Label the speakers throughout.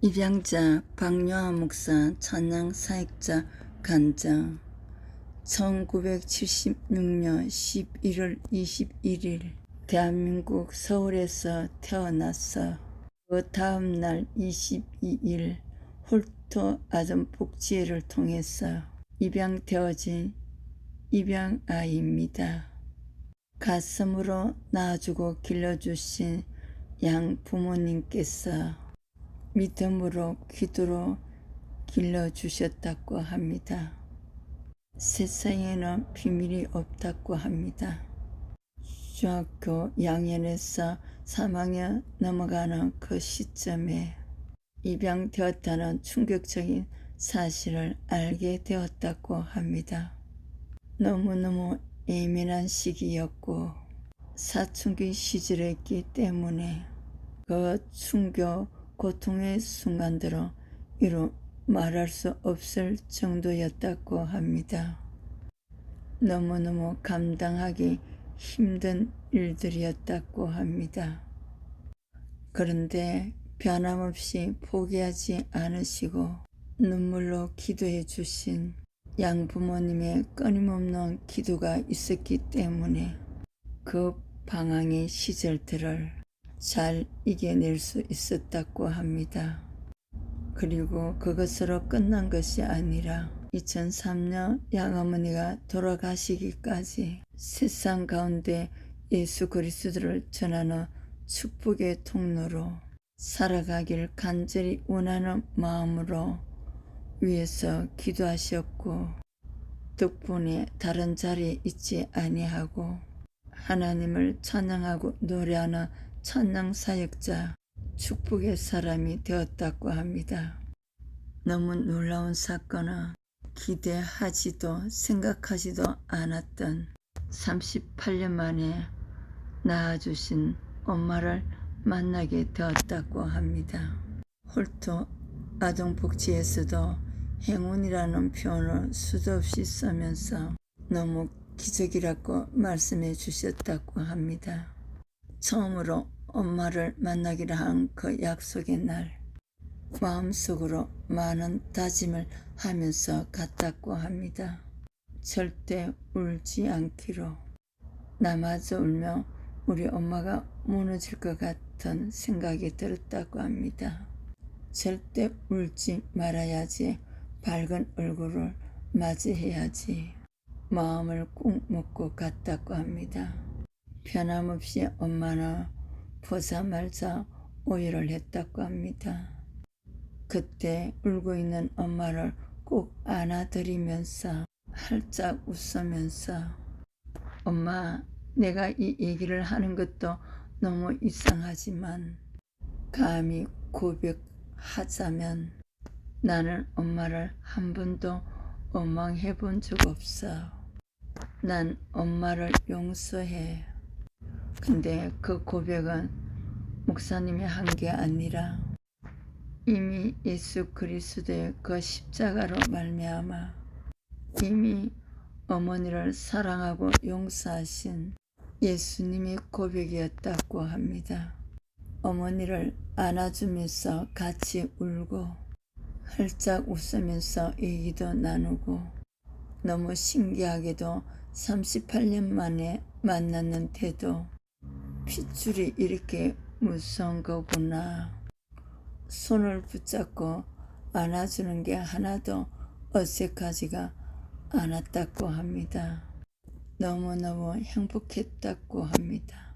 Speaker 1: 입양자 박요한 목사 찬양 사역자 간장 1976년 11월 21일 대한민국 서울에서 태어났어. 그 다음 날 22일 홀토 아동복지회를 통해서 입양되어진 입양아이입니다. 가슴으로 낳아주고 길러주신 양 부모님께서 믿음으로 기도로 길러주셨다고 합니다. 세상에는 비밀이 없다고 합니다. 중학교 양연에서 3학년 넘어가는 그 시점에 입양되었다는 충격적인 사실을 알게 되었다고 합니다. 너무너무 예민한 시기였고 사춘기 시절이었기 때문에 그 충격, 고통의 순간들은 이루 말할 수 없을 정도였다고 합니다. 너무너무 감당하기 힘든 일들이었다고 합니다. 그런데 변함없이 포기하지 않으시고 눈물로 기도해 주신 양부모님의 끊임없는 기도가 있었기 때문에 그 방황의 시절들을 잘 이겨낼 수 있었다고 합니다. 그리고 그것으로 끝난 것이 아니라 2003년 양어머니가 돌아가시기까지 세상 가운데 예수 그리스도를 전하는 축복의 통로로 살아가길 간절히 원하는 마음으로 위에서 기도하셨고 덕분에 다른 자리에 있지 아니하고 하나님을 찬양하고 노래하는 찬양 사역자 축복의 사람이 되었다고 합니다. 너무 놀라운 사건은 기대하지도 생각하지도 않았던 38년 만에 낳아주신 엄마를 만나게 되었다고 합니다. 홀토 아동복지에서도 행운이라는 표현을 수도 없이 쓰면서 너무 기적이라고 말씀해 주셨다고 합니다. 처음으로 엄마를 만나기로 한 그 약속의 날, 마음속으로 많은 다짐을 하면서 갔다고 합니다. 절대 울지 않기로. 나마저 울며 우리 엄마가 무너질 것 같은 생각이 들었다고 합니다. 절대 울지 말아야지 밝은 얼굴을 맞이해야지 마음을 꾹 먹고 갔다고 합니다. 변함없이 엄마는 보자 말자 오해를 했다고 합니다. 그때 울고 있는 엄마를 꼭 안아드리면서 활짝 웃으면서 엄마 내가 이 얘기를 하는 것도 너무 이상하지만 감히 고백하자면 나는 엄마를 한 번도 원망해 본 적 없어. 난 엄마를 용서해. 근데 그 고백은 목사님이 한 게 아니라 이미 예수 그리스도의 그 십자가로 말미암아 이미 어머니를 사랑하고 용서하신 예수님의 고백이었다고 합니다. 어머니를 안아주면서 같이 울고 활짝 웃으면서 얘기도 나누고 너무 신기하게도 38년 만에 만났는데도 핏줄이 이렇게 무서운 거구나. 손을 붙잡고 안아주는 게 하나도 어색하지가 않았다고 합니다. 너무너무 행복했다고 합니다.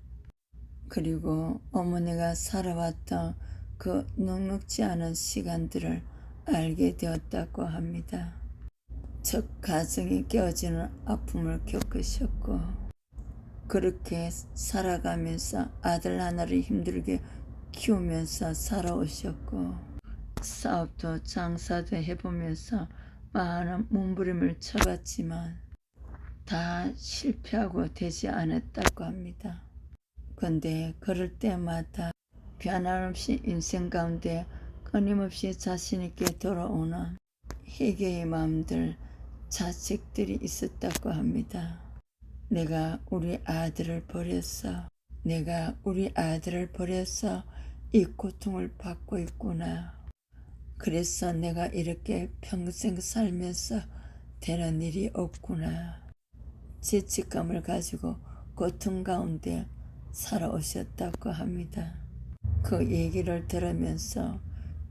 Speaker 1: 그리고 어머니가 살아왔던 그 넉넉지 않은 시간들을 알게 되었다고 합니다. 첫 가정이 깨어지는 아픔을 겪으셨고 그렇게 살아가면서 아들 하나를 힘들게 키우면서 살아오셨고 사업도 장사도 해보면서 많은 몸부림을 쳐봤지만 다 실패하고 되지 않았다고 합니다. 근데 그럴 때마다 변함없이 인생 가운데 끊임없이 자신있게 돌아오는 회개의 마음들, 자책들이 있었다고 합니다. 내가 우리 아들을 버렸어. 내가 우리 아들을 버려서 이 고통을 받고 있구나. 그래서 내가 이렇게 평생 살면서 되는 일이 없구나. 죄책감을 가지고 고통 가운데 살아오셨다고 합니다. 그 얘기를 들으면서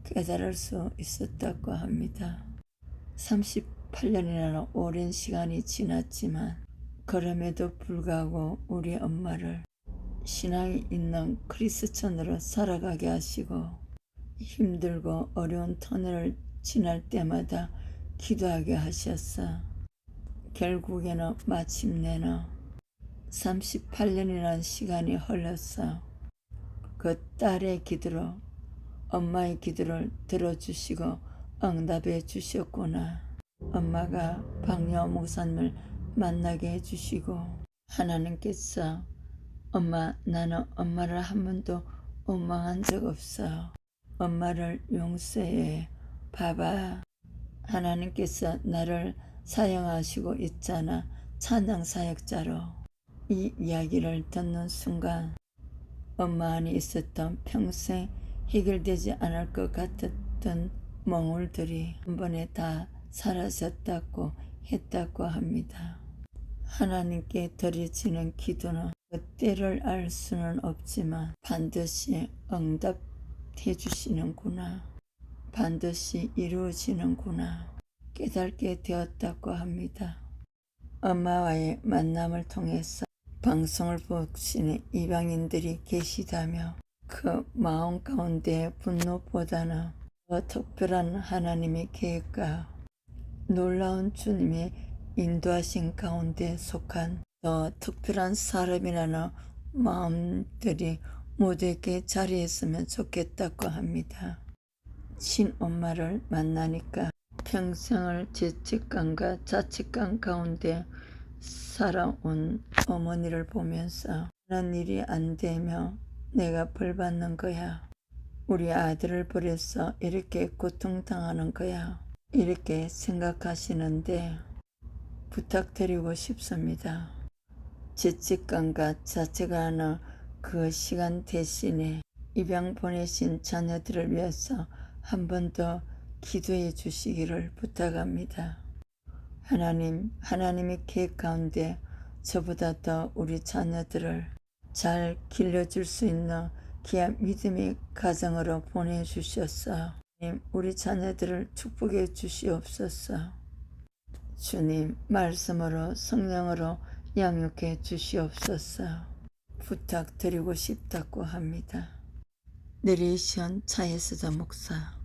Speaker 1: 깨달을 수 있었다고 합니다. 38년이라는 오랜 시간이 지났지만 그럼에도 불구하고 우리 엄마를 신앙이 있는 크리스천으로 살아가게 하시고 힘들고 어려운 터널을 지날 때마다 기도하게 하셨어. 결국에는 마침내는 38년이라는 시간이 흘렀어. 그 딸의 기도로 엄마의 기도를 들어주시고 응답해 주셨구나. 엄마가 박여 목사님을 만나게 해주시고 하나님께서 엄마 나는 엄마를 한 번도 원망한 적 없어. 엄마를 용서해. 봐봐. 하나님께서 나를 사용하시고 있잖아. 찬양 사역자로. 이 이야기를 듣는 순간 엄마 안에 있었던 평생 해결되지 않을 것 같았던 멍울들이 한 번에 다 사라졌다고 했다고 합니다. 하나님께 드려지는 기도는 그 때를 알 수는 없지만 반드시 응답해 주시는구나. 반드시 이루어지는구나. 깨닫게 되었다고 합니다. 엄마와의 만남을 통해서 방송을 보시는 이방인들이 계시다며 그 마음 가운데 분노보다는 더 특별한 하나님의 계획과 놀라운 주님의 인도하신 가운데 속한 더 특별한 사람이라는 마음들이 모두에게 자리했으면 좋겠다고 합니다. 친엄마를 만나니까 평생을 죄책감과 자책감 가운데 살아온 어머니를 보면서 하는 일이 안 되며 내가 벌 받는 거야. 우리 아들을 버려서 이렇게 고통당하는 거야. 이렇게 생각하시는데 부탁드리고 싶습니다. 죄책감과 자책하는 그 시간 대신에 입양 보내신 자녀들을 위해서 한 번 더 기도해 주시기를 부탁합니다. 하나님, 하나님의 계획 가운데 저보다 더 우리 자녀들을 잘 길러줄 수 있는 귀한 믿음의 가정으로 보내주셨어. 주님, 우리 자녀들을 축복해 주시옵소서. 주님, 말씀으로 성령으로 양육해 주시옵소서. 부탁드리고 싶다고 합니다. 내레이션 차에스자 목사